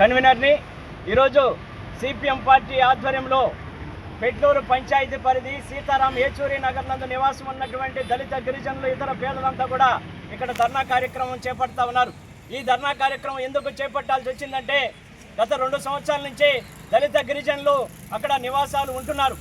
కన్వీనర్ని ఈరోజు CPM party ఆధ్వర్యంలో పెట్లూరు పంచాయతీ పరిధి సీతారాం ఏచూరి నగర్ నందు నివాసం ఉన్నటువంటి దళిత గిరిజనులు ఇతర పేదలంతా కూడా ఇక్కడ ధర్నా కార్యక్రమం చేపడతా ఉన్నారు. ఈ ధర్నా కార్యక్రమం ఎందుకు చేపట్టాల్సి వచ్చిందంటే గత రెండు సంవత్సరాల నుంచి దళిత గిరిజనులు అక్కడ నివాసాలు ఉంటున్నారు.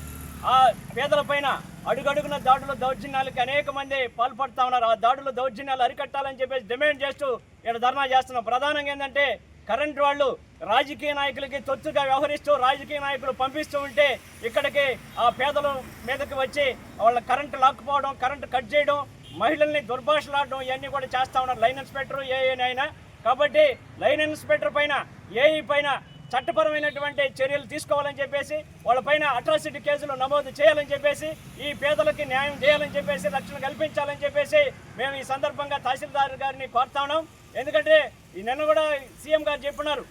ఆ పేదలపైన అడుగడుగున దాడుల దౌర్జన్యాలకి అనేక మంది పాల్పడుతూ ఉన్నారు. ఆ దాడుల దౌర్జన్యాలు అరికట్టాలని చెప్పేసి డిమాండ్ చేస్తూ ఇక్కడ ధర్నా చేస్తున్నాం ప్రధానంగా ఏంటంటే కరెంట్ వాళ్ళు రాజకీయ నాయకులకి తొత్తుగా వ్యవహరిస్తూ రాజకీయ నాయకులు పంపిస్తూ ఉంటే ఇక్కడికి ఆ పేదల మీదకి వచ్చి వాళ్ళ కరెంటు లాక్కుపోవడం కరెంటు కట్ చేయడం మహిళల్ని దుర్భాషలాడడం ఇవన్నీ కూడా చేస్తా ఉన్నారు. లైన్ ఇన్స్పెక్టర్ ఏఏనైనా కాబట్టి లైన్ ఇన్స్పెక్టర్ పైన ఏఈ పైన చట్టపరమైనటువంటి చర్యలు తీసుకోవాలని చెప్పేసి వాళ్ళపైన అట్రాసిటీ కేసులు నమోదు చేయాలని చెప్పేసి ఈ పేదలకి న్యాయం చేయాలని చెప్పేసి రక్షణ కల్పించాలని చెప్పేసి మేము ఈ సందర్భంగా తహసీల్దార్ గారిని కోరుతా ఉన్నాం. ఎందుకంటే నిన్న కూడా సీఎం గారు చెప్పినారు.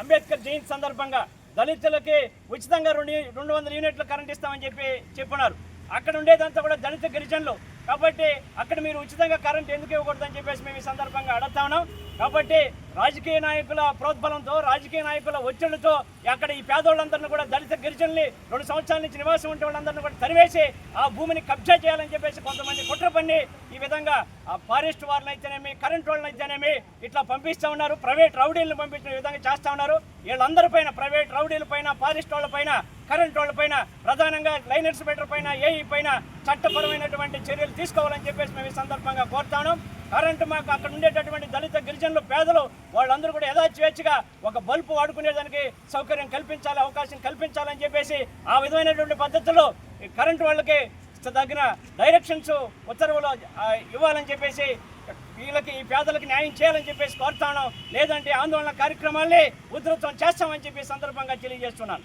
అంబేద్కర్ జయంతి సందర్భంగా దళితులకి ఉచితంగా రెండు రెండు వందల యూనిట్లు కరెంట్ ఇస్తామని చెప్పి చెప్పినారు. అక్కడ ఉండేదంతా కూడా దళిత గిరిజనులు. కాబట్టి అక్కడ మీరు ఉచితంగా కరెంట్ ఎందుకు ఇవ్వకూడదని చెప్పేసి మేము ఈ సందర్భంగా అడుగుతా ఉన్నాం. కాబట్టి రాజకీయ నాయకుల ప్రోద్బలంతో రాజకీయ నాయకుల ఒత్తిళ్ళతో అక్కడ ఈ పేదోళ్ళందరినీ కూడా దళిత గిరిజనుల్ని రెండు సంవత్సరాల నుంచి నివాసం ఉండే వాళ్ళందరినీ కూడా తరివేసి ఆ భూమిని కబ్జా చేయాలని చెప్పేసి కొంతమంది కుట్ర పన్ని ఈ విధంగా ఆ ఫారెస్ట్ వాళ్ళని అయితేనేమి కరెంట్ వాళ్ళని అయితేనేమి ఇట్లా పంపిస్తూ ఉన్నారు. ప్రైవేట్ రౌడీలను పంపించిన విధంగా చేస్తూ ఉన్నారు. వీళ్ళందరి పైన ప్రైవేట్ రౌడీల పైన ఫారెస్ట్ వాళ్ళ పైన కరెంట్ వాళ్ళ పైన ప్రధానంగా లైనర్స్ బెటర్ పైన ఏఈ పైన చట్టపరమైనటువంటి చర్యలు తీసుకోవాలని చెప్పేసి మేము ఈ సందర్భంగా కోరుతాను. కరెంటు మాకు అక్కడ ఉండేటటువంటి దళిత గిరిజనులు పేదలు వాళ్ళందరూ కూడా యథాస్వేచ్ఛగా ఒక బల్బు వాడుకునేదానికి సౌకర్యం కల్పించాలి అవకాశం కల్పించాలని చెప్పేసి ఆ విధమైనటువంటి పద్ధతిలో కరెంటు వాళ్ళకి తగిన డైరెక్షన్స్ ఉత్తర్వులు ఇవ్వాలని చెప్పేసి వీళ్ళకి ఈ పేదలకు న్యాయం చేయాలని చెప్పేసి కోరుతాను. లేదంటే ఆందోళన కార్యక్రమాల్ని ఉధృతం చేస్తామని చెప్పి సందర్భంగా తెలియజేస్తున్నాను.